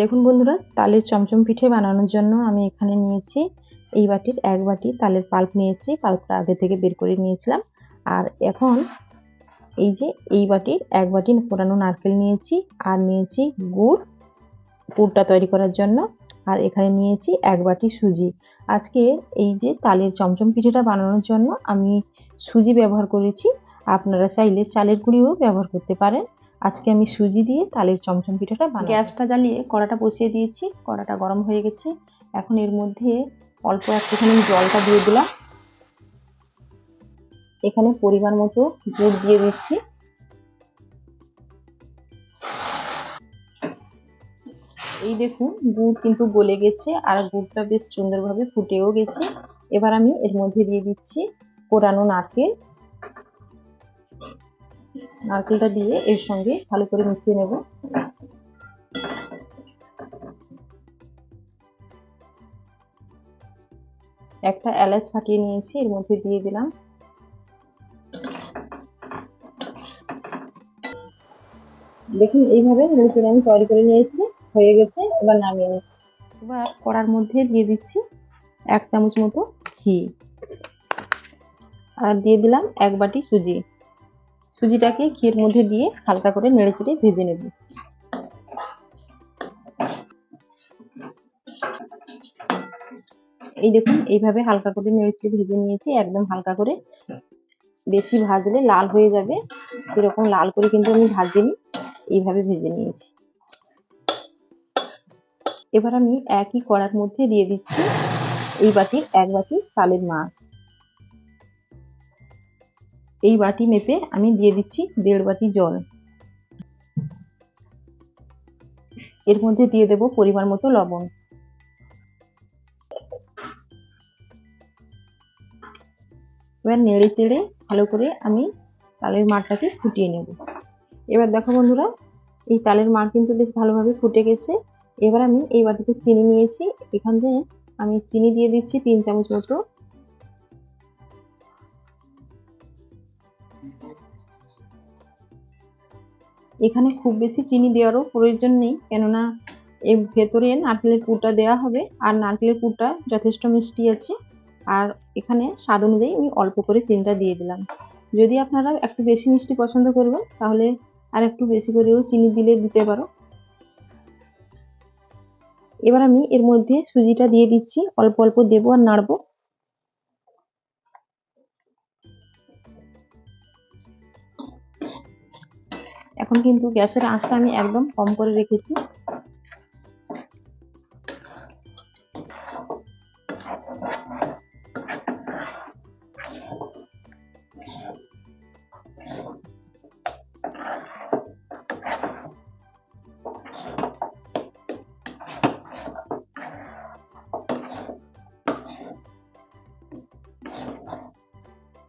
দেখুন বন্ধুরা, তালের চমচম পিঠে বানানোর জন্য আমি এখানে নিয়েছি এই বাটির এক বাটি তালের পাল্প নিয়েছি, পাল্পটা আগে থেকে বের করে নিয়েছিলাম। আর এখন এই যে এই বাটির এক বাটি পোড়ানো নারকেল নিয়েছি আর নিয়েছি গুড় পুরটা তৈরি করার জন্য। আর এখানে নিয়েছি এক বাটি সুজি। আজকে এই যে তালের চমচম পিঠেটা বানানোর জন্য আমি সুজি ব্যবহার করেছি। আপনারা চাইলে চালের গুঁড়িও ব্যবহার করতে পারেন। আজকে আমি সুজি দিয়ে তালের চমচম পিঠাটা বানাবো। গ্যাসটা জ্বালিয়ে কড়াটা বসিয়ে দিয়েছি, কড়াটা গরম হয়ে গেছে। এখন এর মধ্যে অল্প একটুখানি জলটা দিয়ে দিলাম। এখানে পরিমাণ মতো গুড় দিয়ে দিচ্ছি। এই দেখুন, গুড় কিন্তু গলে গেছে আর গুড়টা বেশ সুন্দরভাবে ফুটেও গেছে। এবার আমি এর মধ্যে দিয়ে দিচ্ছি কোরানো নারকেল। নারকেলটা দিয়ে এর সঙ্গে ভালো করে মিশিয়ে নেব। একটা এলাচ ফাটিয়ে নিয়েছি, এর মধ্যে দিয়ে দিলাম। দেখুন, এইভাবে নেড়ে আমি তৈরি করে নিয়েছি, হয়ে গেছে, এবার নামিয়ে নিচ্ছি। এবার কড়ার মধ্যে দিয়ে দিচ্ছি এক চামচ মতো ঘি। আর দিয়ে দিলাম এক বাটি সুজি। সুজিটাকে ঘিয়ের মধ্যে দিয়ে হালকা করে নেড়ে চেড়ে ভেজে নেব। এই দেখুন, এইভাবে হালকা করে নেড়ে চেড়ে ভেজে নিয়েছি, একদম হালকা করে। বেশি ভাজলে লাল হয়ে যাবে। এরকম লাল করে কিন্তু আমি ভাজিনি, এইভাবে ভেজে নিয়েছি। এবার আমি একই কড়ার মধ্যে দিয়ে দিচ্ছি এই বাটির এক বাটি চালের মাছ। এই বাটি মেপে আমি দিয়ে দিচ্ছি দেড় বাটি জল। এর মধ্যে দিয়ে দেব পরিমাণ মতো লবণ। এবার নেড়ে চেড়ে ভালো করে আমি তালের মারটাকে ফুটিয়ে নেব। এবার দেখো বন্ধুরা, এই তালের মার কিন্তু বেশ ভালোভাবে ফুটে গেছে। এবার আমি এই বাটিতে চিনি নিয়েছি। এখান থেকে আমি চিনি দিয়ে দিচ্ছি তিন চামচ মতো। এখানে খুব বেশি চিনি দেওয়ারও প্রয়োজন নেই কেননা এর ভেতরে নারকেলের পুরটা দেওয়া হবে আর নারকেলের পুরটা যথেষ্ট মিষ্টি আছে। আর এখানে স্বাদ অনুযায়ী আমি অল্প করে চিনিটা দিয়ে দিলাম। যদি আপনারা একটু বেশি মিষ্টি পছন্দ করবেন, তাহলে আর একটু বেশি করেও চিনি দিলে দিতে পারো। এবার আমি এর মধ্যে সুজিটা দিয়ে দিচ্ছি। অল্প অল্প দেবো আর নাড়বো। এখন কিন্তু গ্যাসের আঁচটা আমি একদম কম করে রেখেছি।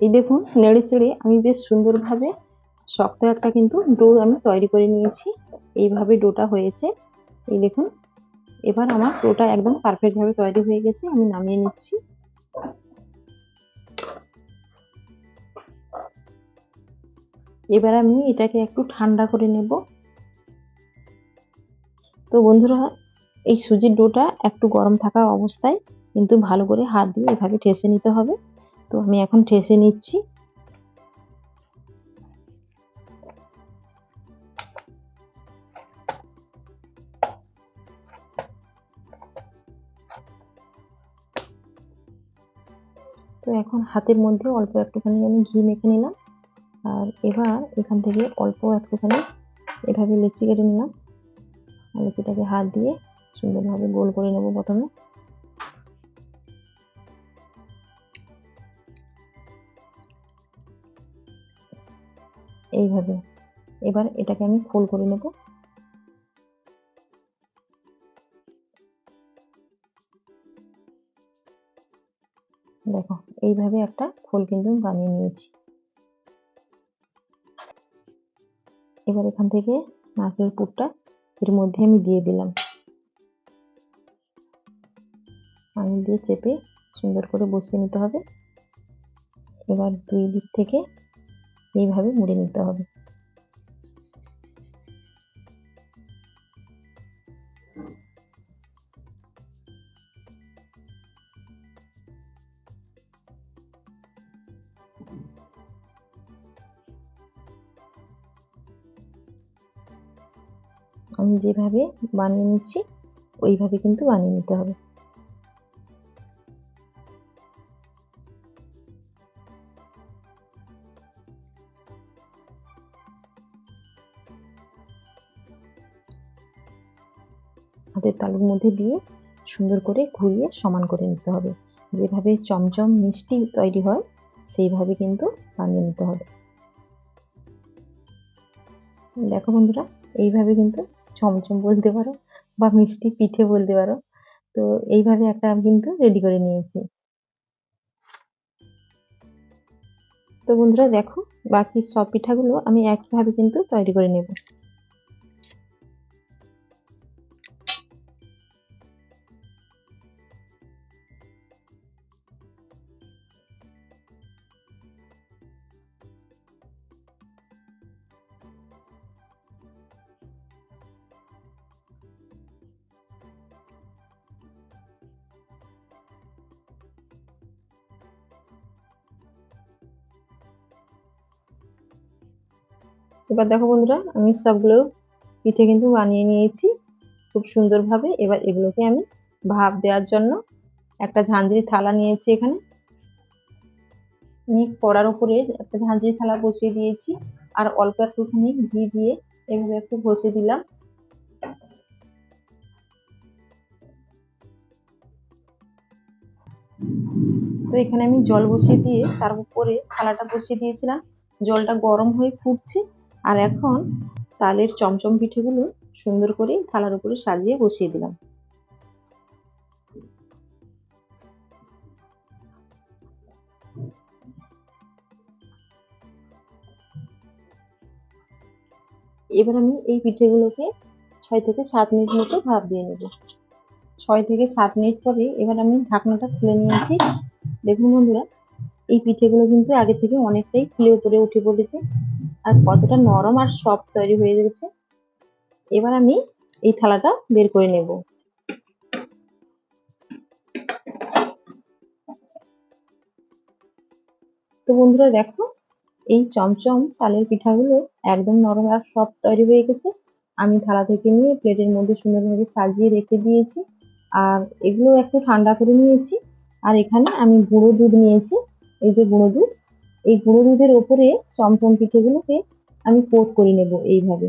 এই দেখুন, নেড়ে চেড়ে আমি বেশ সুন্দরভাবে শক্ত একটা কিন্তু ডো আমি তৈরি করে নিয়েছি। এইভাবে ডোটা হয়েছে। এই দেখুন, এবার আমার ডোটা একদম পারফেক্টভাবে তৈরি হয়ে গেছে, আমি নামিয়ে নিচ্ছি। এবার আমি এটাকে একটু ঠান্ডা করে নেব। তো বন্ধুরা, এই সুজির ডোটা একটু গরম থাকা অবস্থায় কিন্তু ভালো করে হাত দিয়ে এভাবে ঠেসে নিতে হবে। তো আমি এখন ঠেসে নিচ্ছি। তো এখন হাতের মধ্যে অল্প একটুখানি আমি ঘি মেখে নিলাম। আর এবার এখান থেকে অল্প একটুখানি এভাবে লেচি কেটে নিলাম। লেচিটাকে হাত দিয়ে সুন্দরভাবে গোল করে নেব প্রথমে। এইভাবে। এবার এটাকে আমি খোল করে নেব। দেখো, এইভাবে একটা খোল কিন্তু বানিয়ে নিয়েছি। এবার এখান থেকে নারকেল পুরটা এর মধ্যে আমি দিয়ে দিলাম। আঙুল দিয়ে চেপে সুন্দর করে বসিয়ে নিতে হবে। এবার দুই দিক থেকে এইভাবে মুড়ে নিতে হবে। আমি যেভাবে বানিয়ে নিচ্ছি, ওইভাবে কিন্তু বানিয়ে নিতে হবে। হাতের তালুর মধ্যে দিয়ে সুন্দর করে ঘুরিয়ে সমান করে নিতে হবে। যেভাবে চমচম মিষ্টি তৈরি হয়, সেইভাবে কিন্তু বানিয়ে নিতে হবে। দেখো বন্ধুরা, এইভাবে কিন্তু চমচম বলতে পারো বা মিষ্টি পিঠে বলতে পারো। তো এইভাবে একটা আমি কিন্তু রেডি করে নিয়েছি। তো বন্ধুরা দেখো, বাকি সব পিঠাগুলো আমি একইভাবে কিন্তু তৈরি করে নেব। এবার দেখো বন্ধুরা, আমি সবগুলো পিঠে কিন্তু বানিয়ে নিয়েছি খুব সুন্দরভাবে। এবার এগুলোকে আমি ভাপ দেওয়ার জন্য একটা ঝাঁঝরি থালা নিয়েছি এখানে। আমি কড়ার উপরে একটা ঝাঁঝরি থালা বসিয়ে দিয়েছি আর অল্প একটুখানি ঘি দিয়ে এভাবে একটু বসিয়ে দিলাম। তো এখানে আমি জল বসিয়ে দিয়ে তার উপরে থালাটা বসিয়ে দিয়েছিলাম। জলটা গরম হয়ে ফুটছে। আর এখন তালের চমচম পিঠেগুলো সুন্দর করে থালার উপরে সাজিয়ে বসিয়ে দিলাম। এবার আমি এই পিঠেগুলোকে ছয় থেকে সাত মিনিট মতো ভাপ দিয়ে নেব। ছয় থেকে সাত মিনিট পরে এবার আমি ঢাকনাটা খুলে নিয়েছি। দেখুন বন্ধুরা, এই পিঠেগুলো কিন্তু আগে থেকে অনেকটাই ফুলে উপরে উঠে পড়েছে। আর কতটা নরম আর সফট তৈরি হয়ে গেছে, এবার আমি এই থালাটা বের করে নেব। তো বন্ধুরা দেখো, এই চমচম তালের পিঠাগুলো একদম নরম আর সফট তৈরি হয়ে গেছে। আমি থালা থেকে নিয়ে প্লেটের মধ্যে সুন্দরভাবে সাজিয়ে রেখে দিয়েছি। আর এগুলো একটু ঠান্ডা করে নিয়েছি। আর এখানে আমি গুঁড়ো দুধ নিয়েছি। এই যে গুঁড়ো দুধ এই গুঁড়ো দুধের ওপরে চমচম পিঠেগুলোকে আমি কোট করে নেব এইভাবে।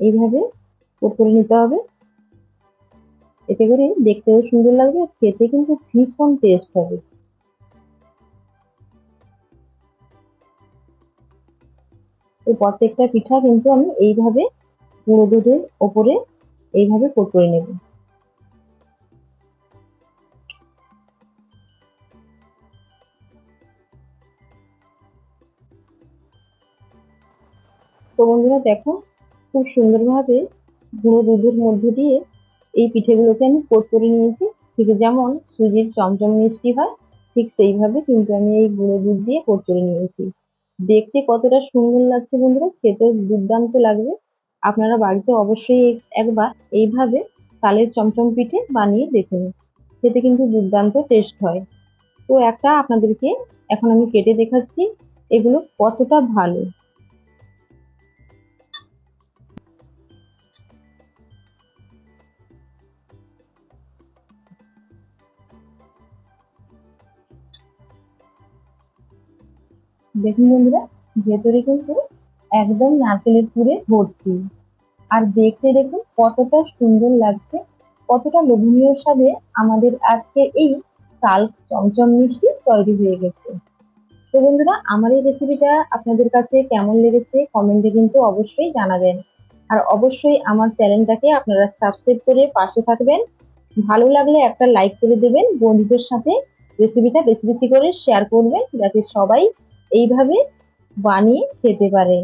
এইভাবে কোট করে নিতে হবে। এতে করে দেখতেও সুন্দর লাগবে আর খেতে কিন্তু ভীষণ টেস্ট হবে। তো প্রত্যেকটা পিঠা কিন্তু আমি এইভাবে গুঁড়ো দুধের ওপরে এইভাবে কোট করে নেব। তো বন্ধুরা দেখো, খুব সুন্দরভাবে গুঁড়ো দুধের মধ্যে দিয়ে এই পিঠেগুলোকে আমি কোট করে নিয়েছি। ঠিক যেমন সুজির চমচম মিষ্টি হয়, ঠিক সেইভাবে কিন্তু আমি এই গুঁড়ো দুধ দিয়ে কোট করে নিয়েছি। দেখতে কতটা সুন্দর লাগছে বন্ধুরা খেতে দুর্দান্ত লাগবে। আপনারা বাড়িতে অবশ্যই একবার এইভাবে তালের চমচম পিঠে বানিয়ে দেখুন খেতে কিন্তু দুর্দান্ত টেস্ট হয়। তো একটা আপনাদেরকে এখন আমি কেটে দেখাচ্ছি, এগুলো কতটা ভালো। দেখুন বন্ধুরা, ভেতরে কিন্তু একদম নারকেলের পুরে ভর্তি। আর দেখতে দেখুন কতটা সুন্দর লাগছে, কতটা লোভনীয় স্বাদে আমাদের আজকে এই তাল চমচম মিষ্টি তৈরি হয়ে গেছে। তো বন্ধুরা, আমার এই রেসিপিটা আপনাদের কাছে কেমন লেগেছে কমেন্টে কিন্তু অবশ্যই জানাবেন। আর অবশ্যই আমার চ্যানেলটাকে আপনারা সাবস্ক্রাইব করে পাশে থাকবেন। ভালো লাগলে একটা লাইক করে দেবেন, বন্ধুদের সাথে রেসিপিটা বেশি বেশি করে শেয়ার করবেন, যাতে সবাই এইভাবে বানিয়ে খেতে পারে।